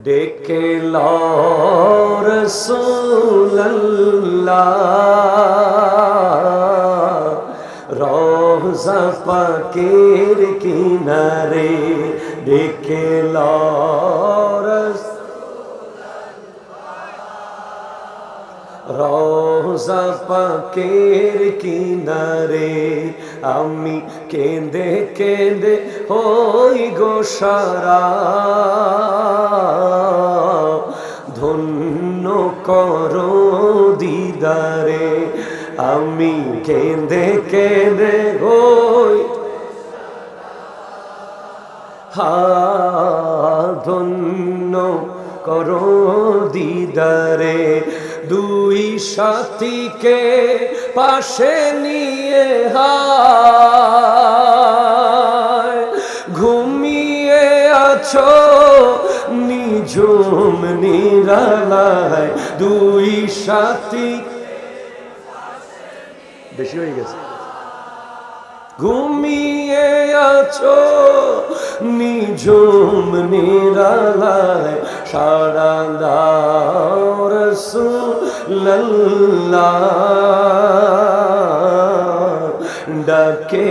ডেকে রোজা পাকের কিনারে ডেকে রোজা পাকের কিনারে আমি কেঁদে কেঁদে হই গো সারা। ধন্য করো দিদারে, আমি কেঁদে কেঁদে হই। ধন্য করো দিদারে, দুই সাথীকে পাশে নিয়ে হায়। ঘুমিয়ে আছো নিঝুম নিরালায়। দুই সাথী বেশি হয়ে গেছে। ঘুমিয়ে আছো নিঝুম নিরালায় সারা ডাকে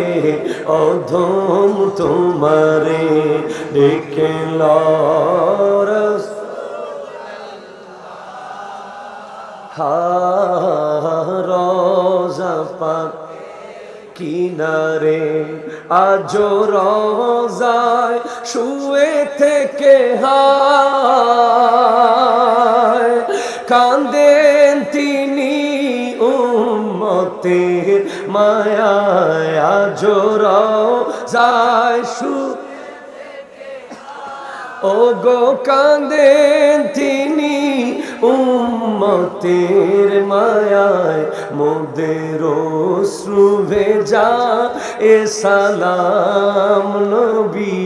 অধম তোমারে ডেকে লরস রোজা কিনারে আজ রোজায় শুয়ে থেকে কান্দেন তিনি উম্মতের মায়ায় আজ রোজায় শু ও গো কান্দেন তিনি উম্মতের মায়ায় মোদের শ্রু ভেজা এ সালাম নবী।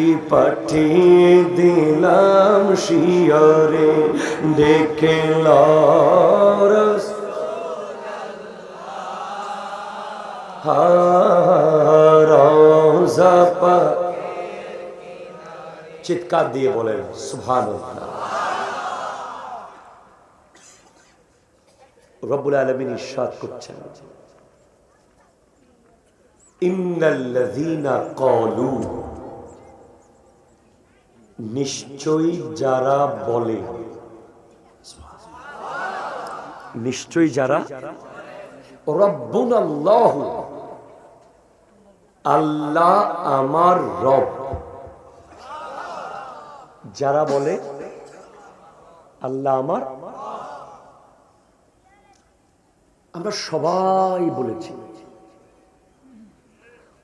ই পাঠিয়ে দিলাম শিয়রে হারজা পা চিৎকার দিয়ে বলেন সুভান রব্বুল আলমিন ইস্বাদ করছেন। নিশ্চয়ই যারা বলে, নিশ্চয়ই যারা রব্বুনাল্লাহু, আল্লাহ আমার রব। যারা বলে, আল্লাহ আমার আমরা সবাই বলেছি,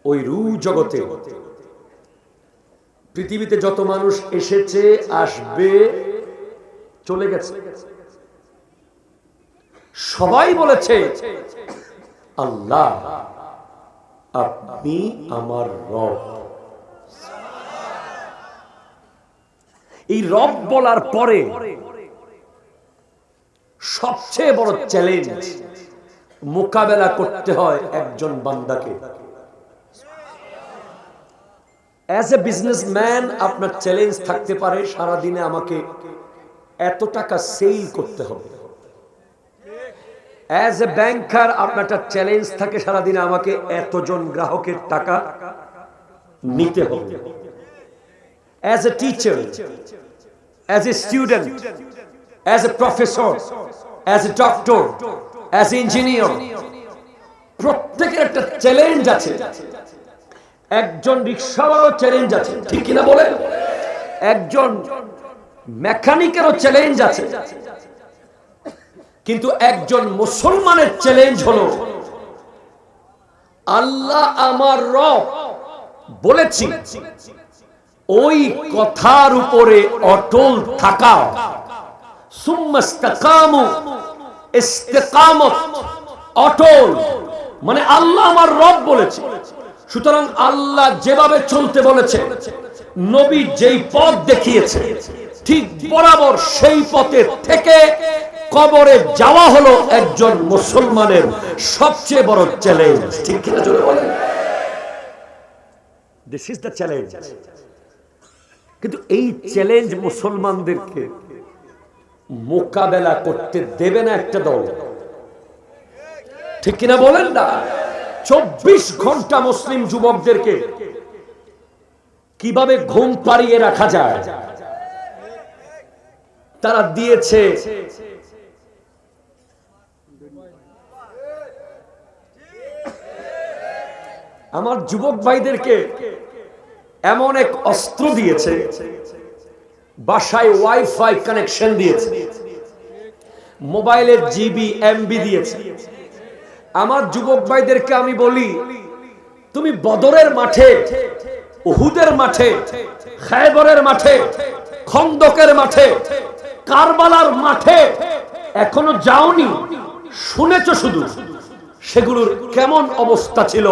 ওই রু জগতে পৃথিবীতে যত মানুষ এসেছে, আসবে, চলে গেছে। সবাই বলেছে, আল্লাহ আপনি আমার রব। এই রব বলার পরে সবচেয়ে বড় চ্যালেঞ্জ মোকাবেলা করতে হয় একজন বান্দাকে। অ্যাজ এ বিজনেসম্যান আপনার চ্যালেঞ্জ থাকতে পারে, সারাদিনে আমাকে এত টাকা সেল করতে হবে। অ্যাজ এ ব্যাংকার আপনার একটা চ্যালেঞ্জ থাকে, সারাদিনে আমাকে এতজন গ্রাহকের টাকা নিতে হবে। As a teacher as a student as a professor as a doctor as engineer প্রত্যেকের একটা চ্যালেঞ্জ আছে। একজন রিক্সাওয়ালারও চ্যালেঞ্জ আছে। ঠিক কিনা বলে একজন মেকানিকেরও চ্যালেঞ্জ আছে। কিন্তু একজন মুসলমানের চ্যালেঞ্জ হলো, আল্লাহ আমার রব বলেছি, ওই কথার উপরে অটল থাকা সুম্মাস্তাকামু ইস্তেকামত, অটল। মানে আল্লাহ আমার রব বলেছে। সুতরাং আল্লাহ যেভাবে চলতে বলেছে, নবী যেই পথ দেখিয়েছে, ঠিক বরাবর সেই পথে থেকে কবরে যাওয়া হলো একজন মুসলমানের সবচেয়ে বড় চ্যালেঞ্জ ঠিক কিনা জোরে বলেন? দিস ইজ দ্য চ্যালেঞ্জ কিন্তু এই চ্যালেঞ্জ মুসলমানদেরকে মোকাবেলা করতে দেবে না একটা দল। ঠিক কিনা বলেন না? চব্বিশ ঘণ্টা মুসলিম যুবকদেরকে কীভাবে ঘুম পাড়িয়ে রাখা যায়? তারা দিয়েছে আমার যুবক ভাইদেরকে এমন এক অস্ত্র দিয়েছে। বাসায় ওয়াইফাই কানেকশন দিয়েছে। মোবাইলের জিবি এমবি দিয়েছে। আমার যুবক ভাইদেরকে আমি বলি, তুমি বদরের মাঠে, উহুদের মাঠে, খায়বরের মাঠে, খন্দকের মাঠে, কারবালার মাঠে এখনও যাওনি, শুনেছ শুধু। সেগুলোর কেমন অবস্থা ছিল?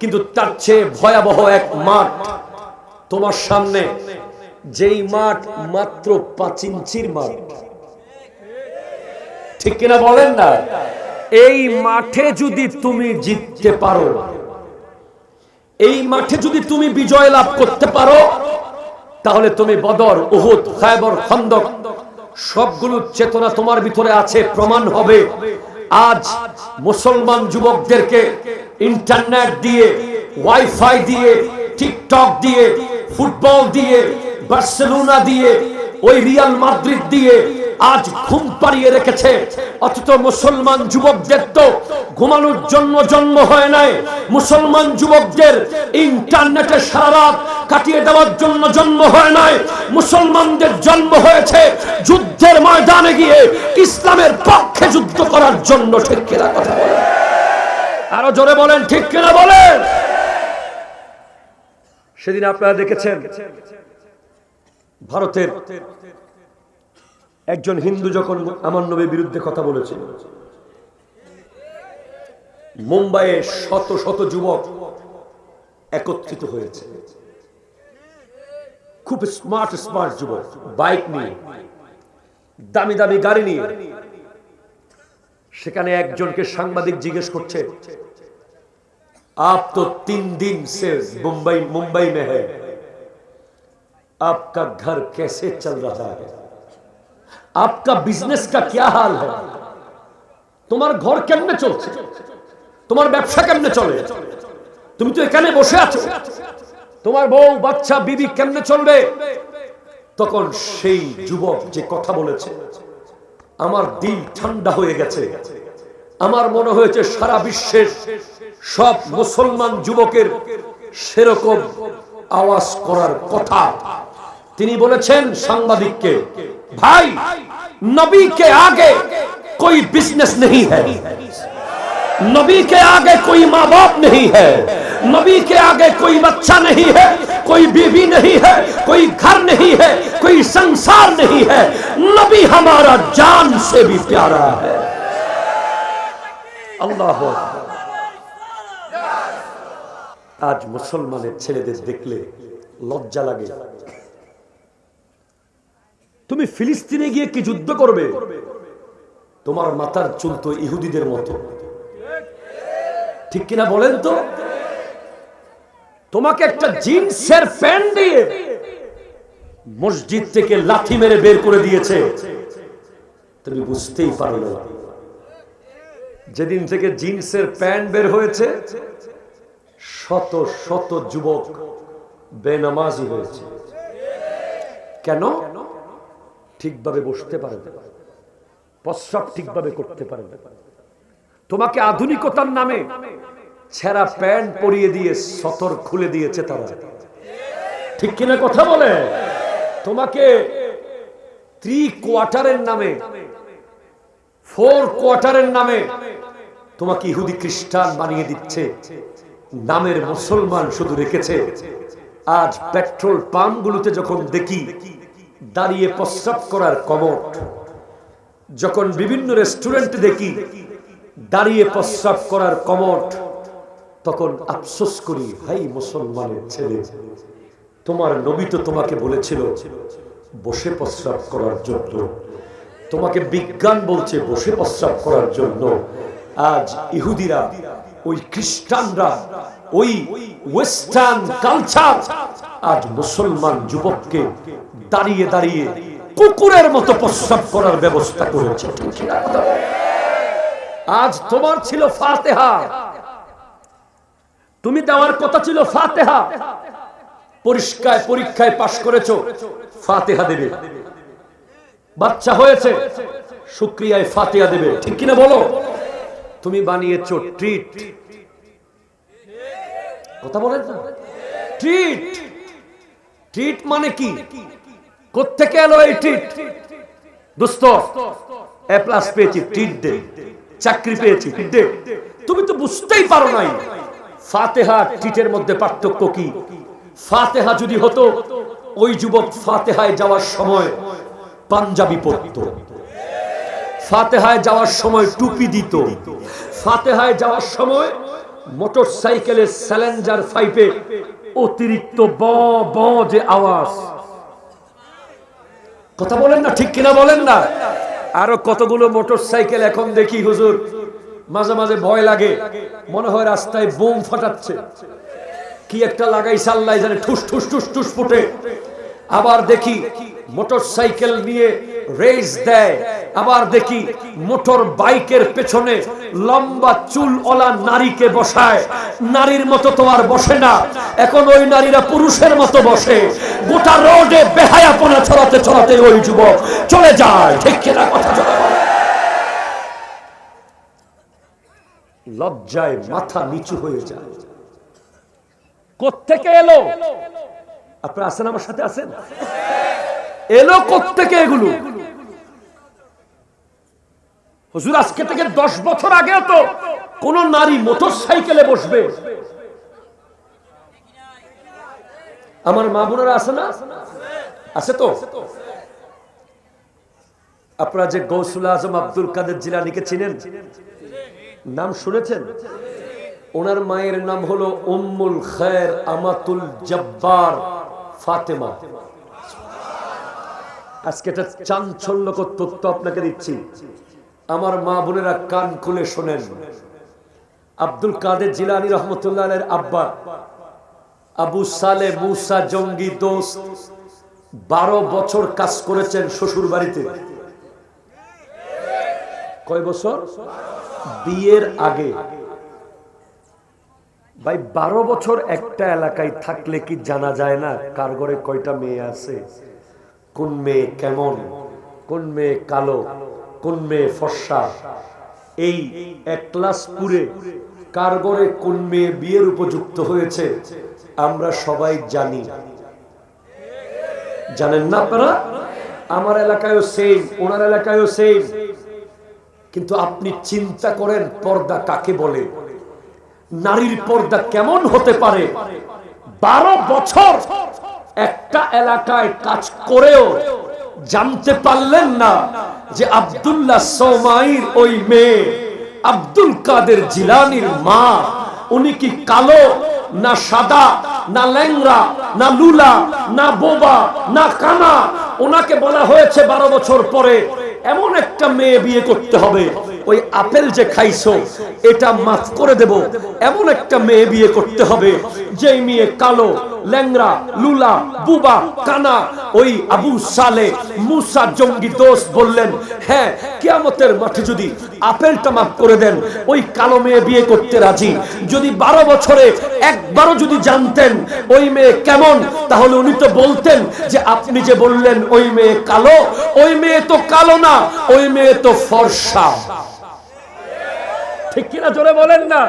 কিন্তু তার চেয়ে ভয়াবহ এক মাঠ তোমার সামনে যেই মাঠ মাত্র পাঁচ ইঞ্চির মাঠ। ঠিক কিনা বলেন না? এই মাঠে যদি তুমি জিততে পারো, এই মাঠে যদি তুমি বিজয় লাভ করতে পারো, তাহলে তুমি বদর, উহুদ, খায়বর, খন্দক, সবগুলো চেতনা তোমার ভিতরে আছে, প্রমাণ হবে। আজ মুসলমান যুবকদেরকে ইন্টারনেট দিয়ে, ওয়াইফাই দিয়ে, টিকটক দিয়ে, ফুটবল দিয়ে বার্সেলোনা দিয়ে, ওই রিয়াল মাদ্রিদ দিয়ে আজ ঘুম পাড়িয়ে রেখেছে। অথচ মুসলমান যুবকদের তো ঘুমানোর জন্য জন্ম হয় নাই। মুসলমান যুবকদের ইন্টারনেটে সারা রাত কাটিয়ে দেওয়ার জন্য জন্ম হয় নাই। মুসলমানদের জন্ম হয়েছে যুদ্ধের ময়দানে গিয়ে, ইসলামের পক্ষে যুদ্ধ করার জন্য। ঠিক কিনা কথা বলেন? আরও জোরে বলেন, ঠিক কিনা বলেন? সেদিন আপনারা দেখেছেন ভারতের একজন হিন্দু যখন আমার নবীর বিরুদ্ধে কথা বলেছিল মুম্বাইয়ে শত শত যুবক একত্রিত হয়েছে খুব স্মার্ট স্মার্ট যুবক বাইক নিয়ে দামি দামি গাড়ি নিয়ে সেখানে একজনকে সাংবাদিক জিজ্ঞেস করছে आप तो तीन दिन से मुंबई मुंबई में है आपका घर कैसे चल रहा है आपका बिजनेस का क्या हाल है তোমার ঘর কেমনে চলছে তোমার ব্যবসা কেমনে চলে তুমি তো এখানে বসে আছো তোমার বউ বাচ্চা বিবি কেমনে চলবে তখন সেই যুবক যে কথা বলেছে আমার দিল ঠান্ডা হয়ে গেছে আমার মনে হয়েছে সারা বিশ্বের সব মুসলমান যুবকের সেরকম আওয়াজ করার কথা তিনি বলেছেন সাংবাদিককে ভাই নবী কে আগে कोई बिजनेस नहीं है नबी के आगे कोई माँ बाप नहीं है नबी के आगे कोई बच्चा नहीं है कोई बीवी नहीं है कोई घर नहीं है कोई संसार नहीं है नबी हमारा जान से भी प्यारा है अल्लाह আজ মুসলমানের ছেলেদের দেখলে লজ্জা লাগে তুমি ফিলিস্তিনে গিয়ে কি যুদ্ধ করবে? তোমার মাথার চুল তো ইহুদিদের মতো। ঠিক কিনা বলেন তো? তোমাকে একটা জিন্সের প্যান্ট দিয়ে মসজিদ থেকে লাথি মেরে বের করে দিয়েছে। তুমি বুঝতেই পারো না। যেদিন থেকে জিন্সের প্যান্ট বের হয়েছে, শত শত যুবক বেনামাজি হয়েছে। কেন? ঠিকভাবে বসতে পারে না। প্রস্রাব ঠিকভাবে করতে পারে না। তোমাকে আধুনিকতার নামে ছেঁড়া প্যান্ট পরিয়ে দিয়ে সতর খুলে দিয়েছে তারা। ঠিক কিনা কথা বলে? তোমাকে থ্রি কোয়ার্টারের নামে ফোর কোয়ার্টারের নামে তোমাকে ইহুদি খ্রিস্টান বানিয়ে দিচ্ছে। নামের মুসলমান শুধু রেখেছে। আজ পেট্রোল পাম্পগুলোতে যখন দেখি দাঁড়িয়ে প্রস্রাব করার কমট যখন বিভিন্ন রেস্টুরেন্টে দেখি, দাঁড়িয়ে প্রস্রাব করার কমট তখন আফসোস করি, হাই মুসলমানের ছেলে, তোমার নবী তো তোমাকে বলেছিল, বসে প্রস্রাব করার জন্য। তোমাকে বিজ্ঞান বলছে বসে প্রস্রাব করার জন্য। আজ ইহুদিরা, ওই খ্রিস্টানরা, ওই ওয়েস্টার্ন কালচার আজ মুসলমান যুবককে দাঁড়িয়ে দাঁড়িয়ে কুকুরের মতো প্রস্রাব করার ব্যবস্থা করেছে? আজ তোমার ছিল ফাতেহা। তুমি দেওয়ার কথা ছিল ফাতেহা। পরিষ্কার পরীক্ষায় পাশ করেছ, ফাতেহা দেবে। বাচ্চা হয়েছে, শুক্রিয়ায় ফাতেহা দেবে। ঠিক কিনা বলো? তুমি বানিয়েছো ট্রিট কথা বলেন ট্রিট ট্রিট মানে কি? কোত্থেকে এলো এই ট্রিট দোস্ত এ প্লাস পেয়েছি ট্রিট দে চাকরি পেয়েছি দে তুমি তো বুঝতেই পারো নাই। ফাতেহা ট্রিটের মধ্যে পার্থক্য কি? ফাতেহা যদি হতো, ওই যুবক ফাতেহায় যাওয়ার সময় পাঞ্জাবি পরত। ফাতেহায় যাওয়ার সময় টুপি দিত। ফাতেহায় যাওয়ার সময় মোটর সাইকেলের স্যালেঞ্জার ফাইপে অতিরিক্ত ব ব যে আওয়াজ। কথা বলেন না, ঠিক কিনা বলেন না? আরও কতগুলো মোটর সাইকেল এখন দেখি, হুজুর। মাঝে মাঝে ভয় লাগে। মনে হয় রাস্তায় বোম ফাটাচ্ছে। কি একটা লাগাই সাল্লাই জানে, ঠুস ঠুস ঠুস ঠুস ফুটে। আবার দেখি মোটর সাইকেল নিয়ে রেস দেয়। আবার দেখি মোটর বাইকের পেছনে লম্বা চুল ওলা নারীকে বসায়। নারীর মতো তো আর বসে না। এখন ওই নারীরা পুরুষের মতো বসে। গোটা রোডে বেহায়াপনা ছড়াতে ছড়াতে ওই যুবক চলে যায়। ঠিক কিনা কথা। লজ্জায় মাথা নিচু হয়ে যায়। কোত্থেকে এলো? আপনারা আছেন আমার সাথে? আছেন? এলো কোত্থেকে এগুলো? হুজুর, আজকে থেকে দশ বছর আগে তো কোন নারী মোটর সাইকেলে বসবে। আমার মা বোনেরা আছে না? আছে তো? আপনারা যে গৌসুল আজম আব্দুল কাদের জিলানিকে চিনেন? নাম শুনেছেন? ওনার মায়ের নাম হলো উম্মুল খের আমাতুল জব্বার ফাতেমা। আজকে একটা চাঞ্চল্যকর তথ্য আপনাকে দিচ্ছি। আমার মা বোনেরা কান খুলে শোনেন। আব্দুল কাদের জিলানি রহমতুল্লাহ আব্বা, আবু সালে মুসা জঙ্গি দোস্ত, বারো বছর কাজ করেছেন শ্বশুর বাড়িতে কয় বছর? বিয়ের আগে। ভাই, বারো বছর একটা এলাকায় থাকলে কি জানা যায় না কার ঘরে কয়টা মেয়ে আছে? কোন মেয়ে কেমন কোন মেয়ে কালো কোন মেয়ে ফর্সা। এই এক ক্লাস পুরে কার ঘরে কোন মেয়ে বিয়ের উপযুক্ত হয়েছে, আমরা সবাই জানি। জানেন না আপনারা? আমার এলাকায়ও সেম ওনার এলাকায়ও সেম কিন্তু আপনি চিন্তা করেন, পর্দা কাকে বলে? নারীর পর্দা কেমন হতে পারে? বারো বছর একটা এলাকায় কাজ করেও জানতে পারলেন না যে আবদুল্লাহ সৌমাইর ওই মেয়ে, আব্দুল কাদের জিলানির মা, উনি কি কালো, না সাদা, না ল্যাংরা না লুলা, না বোবা, না কানা? ওনাকে বলা হয়েছে বারো বছর পরে এমন একটা মেয়ে বিয়ে করতে হবে। ওই আপেল যে খাইছো, এটা মাফ করে দেব। এমন একটা মেয়ে বিয়ে করতে হবে। যেই মেয়ে কালো ল্যাংরা লুলা বুবা কানা ওই আবু সালে মুসা জঙ্গি দোষ বললেন হ্যাঁ কিয়ামতের মাঠে যদি আপেলটা মাফ করে দেন, ওই কালো মেয়ে বিয়ে করতে রাজি। যদি বারো বছরে একবারও যদি জানতেন ওই মেয়ে কেমন, তাহলে উনি তো বলতেন যে আপনি যে বললেন ওই মেয়ে কালো, ওই মেয়ে তো কালো না, ওই মেয়ে তো ফর্সা। ঠিক কিনা জোরে বলেন না?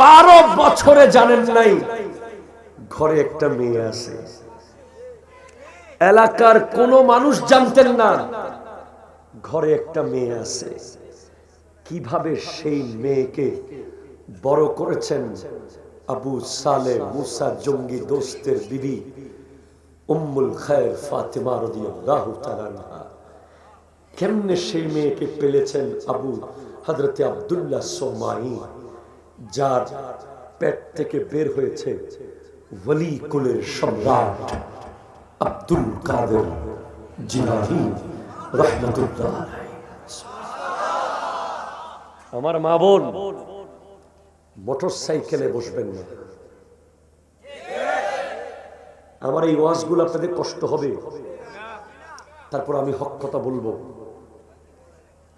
বারো বছরে জানেন নাই, ঘরে একটা মেয়ে আছে। এলাকার কোন মানুষ জানতেন না, ঘরে একটা মেয়ে আছে। কীভাবে সেই মেয়েকে বড় করেছেন আবু সালে মুসা জঙ্গি দোস্তের বিবি উম্মুল খায়ের ফাতেমা রাদিয়াল্লাহু তাআলা কেমনে সেই মেয়েকে পেলেছেন আবু হজরতে আবদুল্লাহ সোমাই, যার পেট থেকে বের হয়েছে ওলি কুলের সম্রাট আব্দুল কাদের জিলানি রহমতুল্লাহ আমার মা বোন মোটর সাইকেলে বসবেন না। আমার এই ওয়াজগুলো আপনাদের কষ্ট হবে। তারপর আমি হক কথা বলব।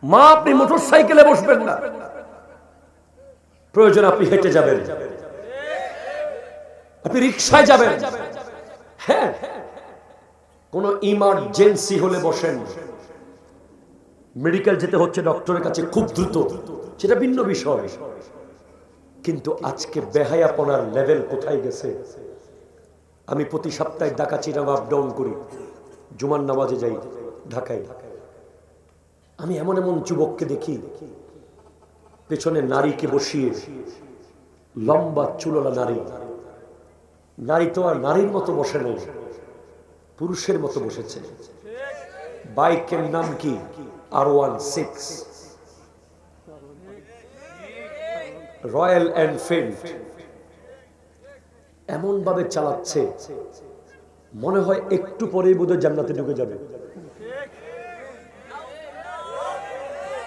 মা, আপনি মোটর সাইকেলে বসবেন না। প্রয়োজন আপনি হেঁটে যাবেন। আপনি রিক্সায় যাবেন। হ্যাঁ। কোন ইমার্জেন্সি হলে বসেন। মেডিকেল যেতে হচ্ছে ডক্টরের কাছে খুব দ্রুত। সেটা ভিন্ন বিষয়। কিন্তু আজকে বেহায়াপনার লেভেল কোথায় গেছে? আমি প্রতি সপ্তাহে ঢাকা চিরাম আপ ডাউন করি। জুমার নামাজে যাই, ঢাকায়। আমি এমন এমন যুবককে দেখি, পেছনে নারীকে বসিয়ে লম্বা চুললা নারী। নারী তো আর নারীর মতো বসে নেই, পুরুষের মতো বসেছে। বাইকের নাম কি? R one six. Royal Enfield এমন ভাবে চালাচ্ছে, মনে হয় একটু পরেই বোধহয় জান্নাতে ঢুকে যাবে।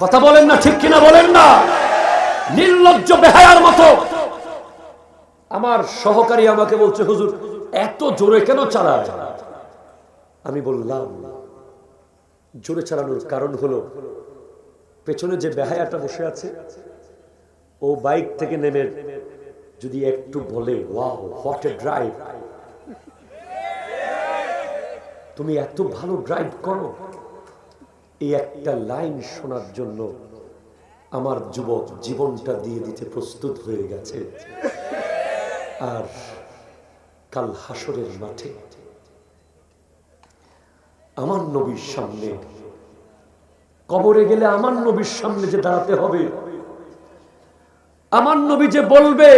কথা বলেন না, ঠিক কিনা বলেন না? নির্লজ্জ বেহায়ার মতো। আমার সহকারী আমাকে বলছে, হুজুর, এত জোরে কেন চালায় আমি বললাম, জোরে চালানোর কারণ হলো, পেছনে যে বেহায়াটা বসে আছে, ও বাইক থেকে নেমে যদি একটু বলে, ওয়াও, হোয়াট এ ড্রাইভ! তুমি এত ভালো ড্রাইভ করো। এই একটা লাইন শোনার জন্য আমার যুবক জীবনটা দিয়ে দিতে প্রস্তুত হয়ে গেছে। আর কাল হাসরের মাঠে আমার নবীর সামনে, কবরে গেলে আমার নবীর সামনে যে দাঁড়াতে হবে, আমার নবী যে বলবে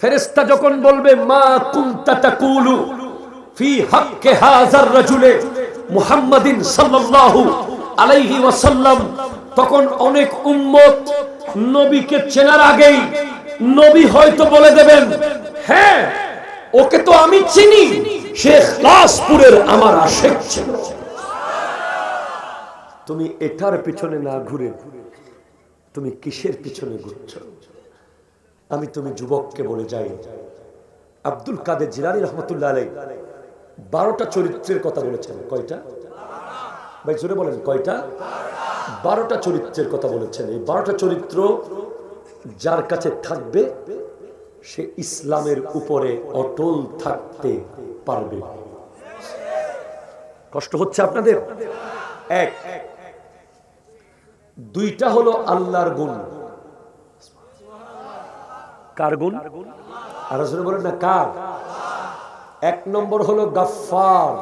ফেরেস্তা যখন বলবে, মা কুনতা তাকুলু ফি হাক্কে হাজার রাজুলে মুহাম্মাদিন সাল্লাল্লাহু আলাইহি ওয়াসাল্লাম, তখন অনেক উম্মত নবীকে চেনার আগেই নবী হয়তো বলে দেবেন হ্যাঁ ওকে তো আমি চিনি শেখ লাসপুরের আমার আশেক ছিল। তুমি এটার পিছনে না ঘুরে তুমি কিসের পিছনে ঘুরছ? আমি তুমি যুবককে বলে যাই। আব্দুল কাদের জিলানি রহমতুল্লাহ আলাই বারোটা চরিত্রের কথা বলেছেন। কয়টা? ভাই, জোরে বলেন, কয়টা? বারোটা চরিত্রের কথা বলেছেন। এই বারোটা চরিত্র যার কাছে থাকবে, সে ইসলামের উপরে অটল থাকতে পারবে। কষ্ট হচ্ছে আপনাদের? এক। দুইটা হলো আল্লাহর গুণ। কার গুণ? আর বলেন না, কার? এক নম্বর হলো গাফার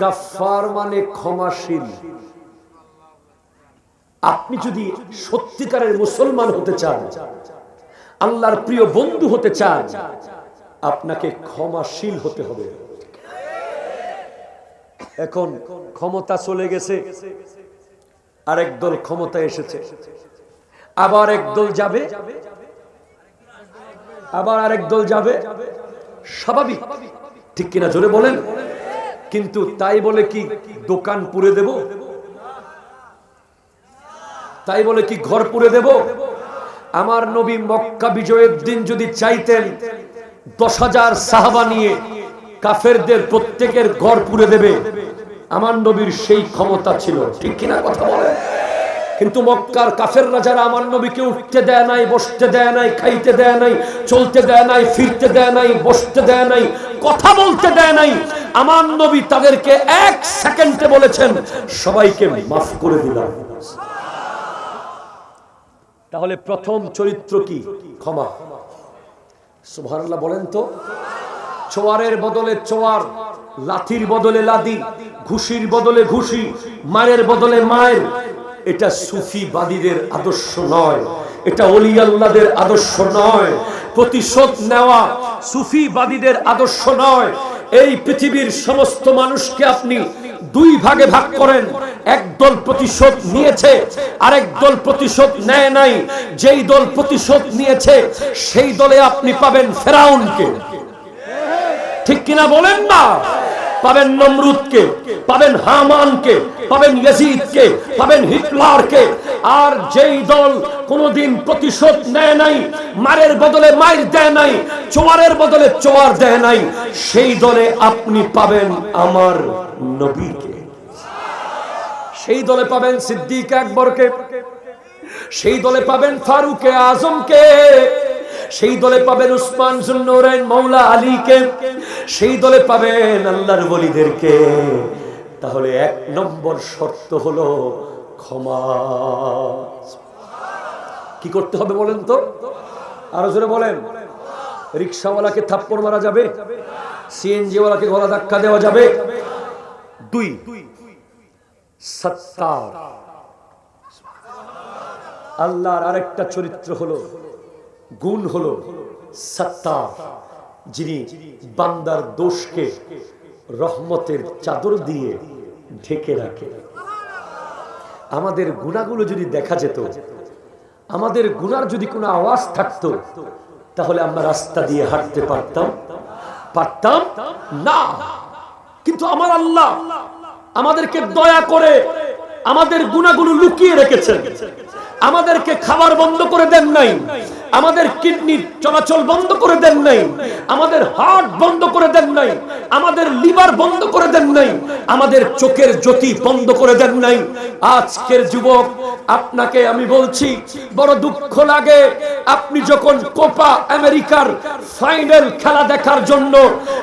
গাফার মানে ক্ষমাশীল। আপনি যদি সত্যিকারের মুসলমান হতে চান, আল্লাহর প্রিয় বন্ধু হতে চান, আপনাকে ক্ষমাশীল হতে হবে। এখন ক্ষমতা চলে গেছে, আরেক দল ক্ষমতা এসেছে, আবার এক দল যাবে আবার আরেক দল যাবে। স্বাভাবিক। ঠিক কিনা জোরে বলেন? কিন্তু তাই বলে কি দোকান পুড়ে দেব? তাই বলে কি ঘর পুড়ে দেব? আমার নবী মক্কা বিজয়ের দিন যদি চাইতেন, দশ হাজার সাহাবা নিয়ে কাফেরদের প্রত্যেকের ঘর পুড়ে দেবে। আমার নবীর সেই ক্ষমতা ছিল। ঠিক কিনা কথা বলে কিন্তু মক্কার কাফেররা যারা আমার নবীকে উঠতে দেয় নাই, বসতে দেয় নাই, খাইতে দেয় নাই, চলতে দেয় নাই, ফিরতে দেয় নাই, বসতে দেয় নাই, কথা বলতে দেয় নাই, আমার নবী তাদেরকে এক সেকেন্ডে বলেছেন, সবাইকে মাফ করে দিলাম। তাহলে প্রথম চরিত্র কি? ক্ষমা। সুবহানাল্লাহ বলেন তো। চোয়ারের বদলে চোয়ার লাথির বদলে লাদি ঘুষির বদলে ঘুষি মায়ের বদলে মায়ের এটা সুফিবাদীদের আদর্শ নয়, এটা অলি আল্লাদের আদর্শ নয়, প্রতিশোধ নেওয়া সুফিবাদীদের আদর্শ নয়। এই পৃথিবীর সমস্ত মানুষকে আপনি দুই ভাগে ভাগ করেন, এক দল প্রতিশোধ নিয়েছে, আরেক দল প্রতিশোধ নেয় নাই। যেই দল প্রতিশোধ নিয়েছে, সেই দলে আপনি পাবেন ফেরাউনকে। ঠিক কিনা বলেন না? পাবেন নমরুদকে, পাবেন হামানকে পাবেন ইয়াজিদকে, পাবেন হিটলারকে। আর যেই দল কোনোদিন প্রতিশোধ নেয় নাই, মারের বদলে মাইর দেয় নাই, চোয়ারের বদলে চোয়ার দেয় নাই, সেই দলে আপনি পাবেন আমার নবীকে। সেই দলে পাবেন সিদ্দিক আকবরকে। সেই দলে পাবেন ফারুকে আজমকে। সেই দলে পাবেন উসমান জুন্নুরাইন মৌলা আলীকে। সেই দলে পাবেন আল্লাহর বলিদেরকে তাহলে এক নম্বর শর্ত হলো ক্ষমা। কি করতে হবে বলেন তো? আরও জোরে বলেন। রিক্সাওয়ালাকে থাপ্পড় মারা যাবে, সিএনজিওয়ালাকে গলা ধাক্কা দেওয়া যাবে। দুই, সত্তার। আল্লাহর আরেকটা চরিত্র হলো, গুণ হলো সত্তার, যিনি বান্দার দোষকে রহমতের চাদর দিয়ে ঢেকে রাখে। আমাদের গুণাগুলো যদি দেখা যেত, আমাদের গুনার যদি কোনো আওয়াজ থাকতো, তাহলে আমরা রাস্তা দিয়ে হাঁটতে পারতাম। পারতাম না। কিন্তু আমার আল্লাহ আমাদেরকে দয়া করে আমাদের গুণাগুলো লুকিয়ে রেখেছেন। আমাদেরকে খাবার বন্ধ করে দেন নাই। আমাদের কিডনির চলাচল বন্ধ করে দেন নাই। আমাদের হার্ট বন্ধ করে দেন নাই। আমাদের লিভার বন্ধ করে দেন নাই। আমাদের চোখের জ্যোতি বন্ধ করে দেন নাই। আজকের যুবক, আপনাকে আমি বলছি, বড় দুঃখ লাগে আপনি যখন কোপা আমেরিকার ফাইনাল খেলা দেখার জন্য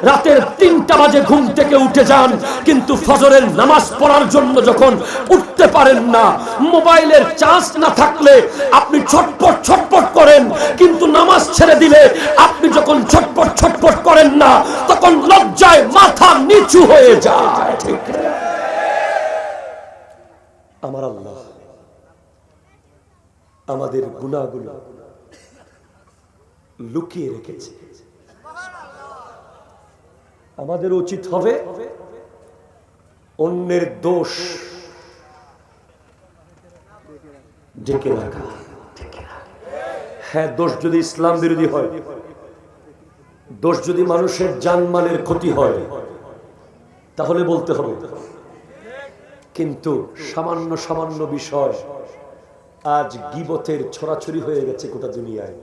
রাতের তিনটা বাজে ঘুম থেকে উঠে যান, কিন্তু ফজরের নামাজ পড়ার জন্য যখন উঠতে পারেন না, মোবাইলের চার্জ না থাকলে আপনি ছটপট ছটপট করেন। কিন্তু নামাজ ছেড়ে দিলে আপনি যখন ছটপট ছটপট করেন না, তখন লজ্জায় মাথা নিচু হয়ে যায়। আমার আল্লাহ আমাদের গুণাগুলো লুকিয়ে রেখেছে। আমাদের উচিত হবে অন্যের দোষ ডেকে রাখা। হ্যাঁ দোষ যদি ইসলাম বিরোধী হয়, দোষ যদি মানুষের জানমালের ক্ষতি হয়, তাহলে বলতে হবে। কিন্তু সামান্য সামান্য বিষয়, আজ গিবতের ছড়াছড়ি হয়ে গেছে গোটা দুনিয়ায়।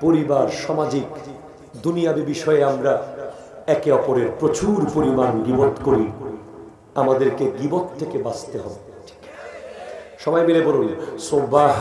পরিবার, সামাজিক, দুনিয়াবী বিষয়ে আমরা একে অপরের প্রচুর পরিমাণ গিবত করি। আমাদেরকে গিবত থেকে বাঁচতে হবে। সবাই মিলে বলুন সোবাহ